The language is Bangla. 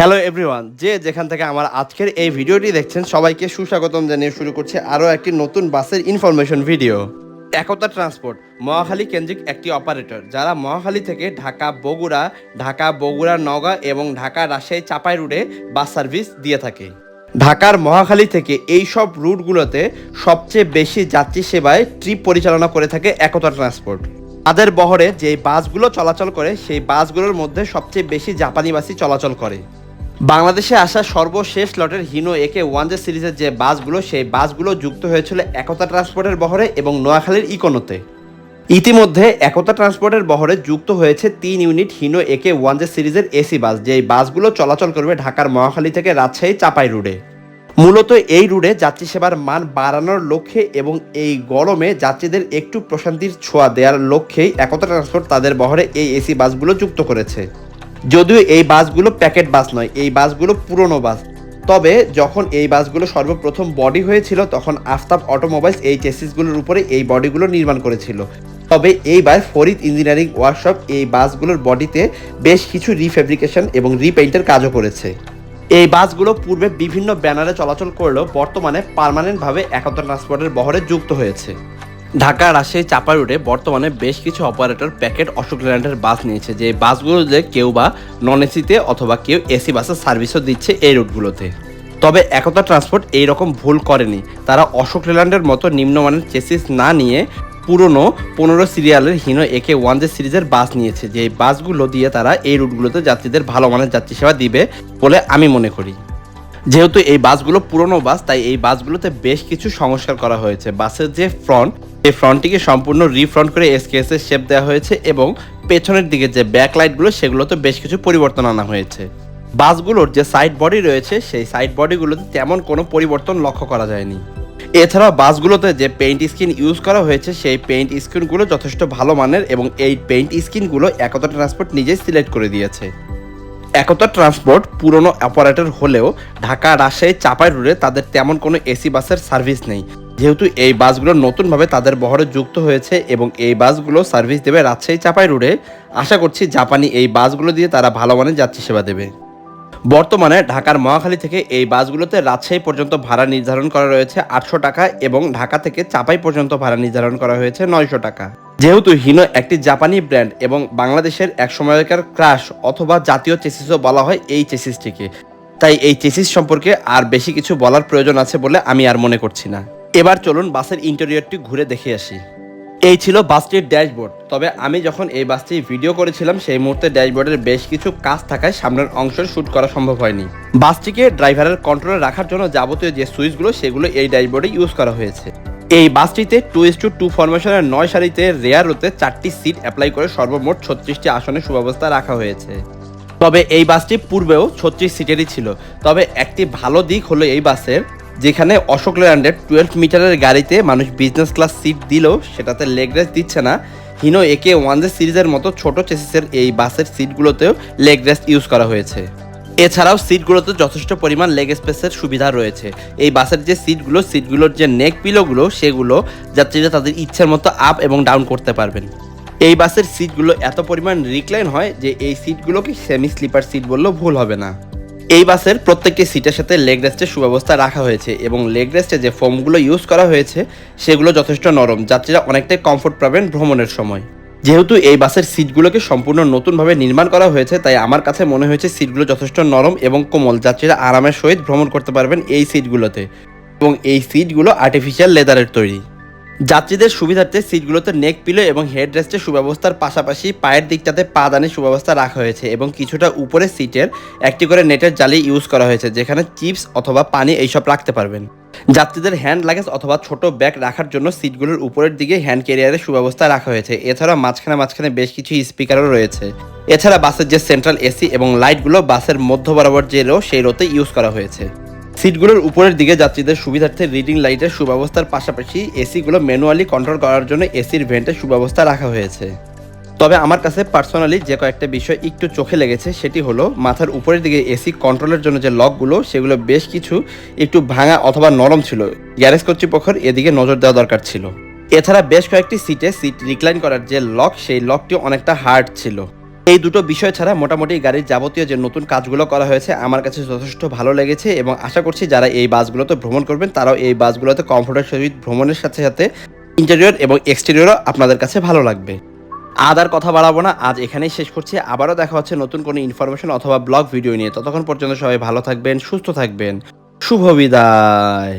হ্যালো এভরিওয়ান যে যেখান থেকে আমার আজকের এই ভিডিওটি দেখছেন, সবাইকে সুস্বাগতম জানিয়ে শুরু করছে আরও একটি নতুন বাসের information video Ekota transport Mohakhali কেন্দ্রিক একটি অপারেটর যারা মহাখালী থেকে ঢাকা, বগুড়া ঢাকা, বগুড়া, নওগাঁ এবং ঢাকা, রাজশাহী, চাপাই রুটে বাস সার্ভিস দিয়ে থাকে। ঢাকার মহাখালী থেকে এই সব রুটগুলোতে সবচেয়ে বেশি যাত্রী সেবায় ট্রিপ পরিচালনা করে থাকে একতা ট্রান্সপোর্ট তাদের বহরে যে বাসগুলো চলাচল করে, সেই বাসগুলোর মধ্যে সবচেয়ে বেশি জাপানি বাসই চলাচল করে। বাংলাদেশে আসা সর্বশেষ লটের হিনো একে ওয়ান জে সিরিজের যে বাসগুলো, সেই বাসগুলো যুক্ত হয়েছিল একতা ট্রান্সপোর্টের বহরে এবং নোয়াখালীর ইকোনোতে। ইতিমধ্যে একতা ট্রান্সপোর্টের বহরে যুক্ত হয়েছে তিন unit Hino AK one J সিরিজের এসি বাস, যেই বাসগুলো চলাচল করবে ঢাকার মহাখালী থেকে রাজশাহী চাপাই রুটে। মূলত এই রুটে যাত্রী সেবার মান বাড়ানোর লক্ষ্যে এবং এই গরমে যাত্রীদের একটু প্রশান্তির ছোঁয়া দেওয়ার লক্ষ্যেই একতা ট্রান্সপোর্ট তাদের বহরে এই এসি বাসগুলো যুক্ত করেছে। যদিও এই বাসগুলো প্যাকেট বাস নয়, এই বাসগুলো পুরনো বাস। তবে যখন এই বাসগুলো সর্বপ্রথম বডি হয়েছিল, তখন আফতাব অটোমোবাইলস এই চেসিসগুলোর উপরে এই বডিগুলো নির্মাণ করেছিল। তবে এইবার ফরিদ ইঞ্জিনিয়ারিং ওয়ার্কশপ এই বাসগুলোর বডিতে বেশ কিছু রিফেব্রিকেশন এবং রিপেইন্টের কাজও করেছে। এই বাসগুলো পূর্বে বিভিন্ন ব্যানারে চলাচল করলেও বর্তমানে পার্মানেন্টভাবে একতা ট্রান্সপোর্টের বহরে যুক্ত হয়েছে। ঢাকা রাজশাহী চাপা রুটে বর্তমানে বেশ কিছু অপারেটর প্যাকেট অশোক ল্যান্ডের বাস নিয়েছে, যে বাসগুলোতে কেউ বা নন এসিতে অথবা কেউ এসি বাসের সার্ভিসও দিচ্ছে এই রুটগুলোতে তবে একতা ট্রান্সপোর্ট এই রকম ভুল করেনি। তারা অশোক লেল্যান্ডের মতো নিম্নমানের চেসিস না নিয়ে পুরনো পনেরো সিরিয়ালের হিনো একে ওয়ান জে সিরিজের বাস নিয়েছে, যে বাসগুলো দিয়ে তারা এই রুটগুলোতে যাত্রীদের ভালো মানের যাত্রী সেবা দিবে বলে আমি মনে করি। যেহেতু এই বাসগুলো পুরনো বাস, তাই এই বাসগুলোতে বেশ কিছু সংস্কার করা হয়েছে। বাসের যে ফ্রন্ট এই ফ্রন্টটিকে সম্পূর্ণ রিফ্রন্ট করে এসকেএস এর শেপ দেওয়া হয়েছে এবং পেছনের দিকে যে ব্যাক লাইটগুলো সেগুলোতে বেশ কিছু পরিবর্তন আনা হয়েছে। বাসগুলোর যে সাইড বডি রয়েছে, সেই সাইড বডিগুলোতে তেমন কোনো পরিবর্তন লক্ষ্য করা যায়নি। এছাড়াও বাসগুলোতে যে পেইন্ট স্কিন ইউজ করা হয়েছে, সেই পেইন্ট স্কিনগুলো যথেষ্ট ভালো মানের এবং এই পেইন্ট স্কিনগুলো একতা ট্রান্সপোর্ট নিজেই সিলেক্ট করে দিয়েছে। একতা ট্রান্সপোর্ট পুরনো অপারেটর হলেও ঢাকা রাজশাহী চাপাই রুটে তাদের তেমন কোনো এসি বাসের সার্ভিস নেই। যেহেতু এই বাসগুলো নতুনভাবে তাদের বহরে যুক্ত হয়েছে এবং এই বাসগুলো সার্ভিস দেবে রাজশাহী চাপাই রুটে আশা করছি জাপানি এই বাসগুলো দিয়ে তারা ভালো মানের যাত্রী সেবা দেবে। বর্তমানে ঢাকার মহাখালী থেকে এই বাসগুলোতে রাজশাহী পর্যন্ত ভাড়া নির্ধারণ করা রয়েছে আটশো টাকা এবং ঢাকা থেকে চাপাই পর্যন্ত ভাড়া নির্ধারণ করা হয়েছে নয়শো টাকা। যেহেতু হিনো একটি জাপানি ব্র্যান্ড এবং বাংলাদেশের এক সময়কার ক্রাশ অথবা জাতীয় চেসিসও বলা হয় এই চেসিসটিকে। তাই এই চেসিস সম্পর্কে আর বেশি কিছু বলার প্রয়োজন আছে বলে আমি আর মনে করছি না। এবার চলুন বাসের ইন্টেরিয়রটি ঘুরে দেখে আসি। এই ছিল বাসটির ড্যাশবোর্ড। তবে আমি যখন এই বাসটি ভিডিও করেছিলাম, সেই মুহূর্তে ড্যাশবোর্ডের বেশ কিছু কাজ থাকায় সামনের অংশ শ্যুট করা সম্ভব হয়নি। বাসটিকে ড্রাইভারের কন্ট্রোলে রাখার জন্য যাবতীয় যে সুইচগুলো, সেগুলো এই ড্যাশবোর্ডে ইউজ করা হয়েছে। এই বাসটিতে টু ইস টু টু ফরমেশনের নয় সারিতে রেয়ার রোতে চারটি সিট অ্যাপ্লাই করে সর্বমোট ছত্রিশটি আসনের সুব্যবস্থা রাখা হয়েছে। তবে এই বাসটি পূর্বেও ছত্রিশ সিটেরই ছিল। তবে একটি ভালো দিক হলো এই বাসের যেখানে অশোক ল্যান্ডের টুয়েলভ মিটারের গাড়িতে মানুষ বিজনেস ক্লাস সিট দিলেও সেটাতে লেগ রেস্ট দিচ্ছে না। হিনো একে ওয়ান জে সিরিজের মতো ছোট চেসিসের এই বাসের সিটগুলোতেও লেগ রেস্ট ইউজ করা হয়েছে। এছাড়াও সিটগুলোতে যথেষ্ট পরিমাণ লেগ স্পেসের সুবিধা রয়েছে। এই বাসের যে সিটগুলো সিটগুলোর যে নেক পিলোগুলো সেগুলো যাত্রীরা তাদের ইচ্ছের মতো আপ এবং ডাউন করতে পারবেন। এই বাসের সিটগুলো এত পরিমাণ রিক্লাইন হয় যে এই সিটগুলোকে সেমি স্লিপার সিট বললেও ভুল হবে না। এই বাসের প্রত্যেকটি সিটের সাথে লেগ রেস্টের সুব্যবস্থা রাখা হয়েছে এবং লেগ রেস্টে যে ফোমগুলো ইউজ করা হয়েছে, সেগুলো যথেষ্ট নরম। যাত্রীরা অনেকটাই কমফোর্ট পাবেন ভ্রমণের সময়। যেহেতু এই বাসের সিটগুলোকে সম্পূর্ণ নতুনভাবে নির্মাণ করা হয়েছে, তাই আমার কাছে মনে হয়েছে সিটগুলো যথেষ্ট নরম এবং কোমল। যাত্রীরা আরামের সহিত ভ্রমণ করতে পারবেন এই সিটগুলোতে এবং এই সিটগুলো আর্টিফিশিয়াল লেদারের তৈরি। যাত্রীদের সুবিধার্থে সিটগুলোতে নেক পিলো এবং হেড রেস্টের সুব্যবস্থার পাশাপাশি পায়ের দিকটাতে পা দানের সুব্যবস্থা রাখা হয়েছে এবং কিছুটা উপরে সিটের একটি করে নেটের জালি ইউজ করা হয়েছে, যেখানে চিপস অথবা পানি এইসব রাখতে পারবেন। যাত্রীদের হ্যান্ড লাগেজ অথবা ছোট ব্যাগ রাখার জন্য সিটগুলোর উপরের দিকে হ্যান্ড ক্যারিয়ারের সুব্যবস্থা রাখা হয়েছে। এছাড়া মাঝখানে মাঝখানে বেশ কিছু স্পিকারও রয়েছে। এছাড়া বাসের যে সেন্ট্রাল এসি এবং লাইটগুলো বাসের মধ্য বরাবর যে রো, সেই রোতে ইউজ করা হয়েছে। সিটগুলোর উপরের দিকে যাত্রীদের সুবিধার্থে রিডিং লাইটের সুব্যবস্থার পাশাপাশি এসিগুলো ম্যানুয়ালি কন্ট্রোল করার জন্য এসির ভেন্টের সুব্যবস্থা রাখা হয়েছে। তবে আমার কাছে পার্সোনালি যে কয়েকটা বিষয় একটু চোখে লেগেছে সেটি হলো, মাথার উপরের দিকে এসি কন্ট্রোলের জন্য যে লকগুলো, সেগুলো বেশ কিছু একটু ভাঙা অথবা নরম ছিল। গ্যারেজ কর্তৃপক্ষের এদিকে নজর দেওয়া দরকার ছিল। এছাড়া বেশ কয়েকটি সিটে সিট রিক্লাইন করার যে লক সেই লকটি অনেকটা হার্ড ছিল। এই দুটো বিষয় ছাড়া মোটামুটি গাড়ির যাবতীয় যে নতুন কাজগুলো করা হয়েছে, আমার কাছে যথেষ্ট ভালো লেগেছে এবং আশা করছি যারা এই বাসগুলোতে ভ্রমণ করবেন, তারাও এই বাসগুলোতে কমফোর্টের সহিত ভ্রমণের সাথে সাথে ইন্টেরিয়র এবং এক্সটেরিয়রও আপনাদের কাছে ভালো লাগবে। আজ আর কথা বাড়াবো না, আজ এখানেই শেষ করছি। আবারও দেখা হচ্ছে নতুন কোনো ইনফরমেশন অথবা ব্লগ ভিডিও নিয়ে। ততক্ষণ পর্যন্ত সবাই ভালো থাকবেন, সুস্থ থাকবেন। শুভ বিদায়।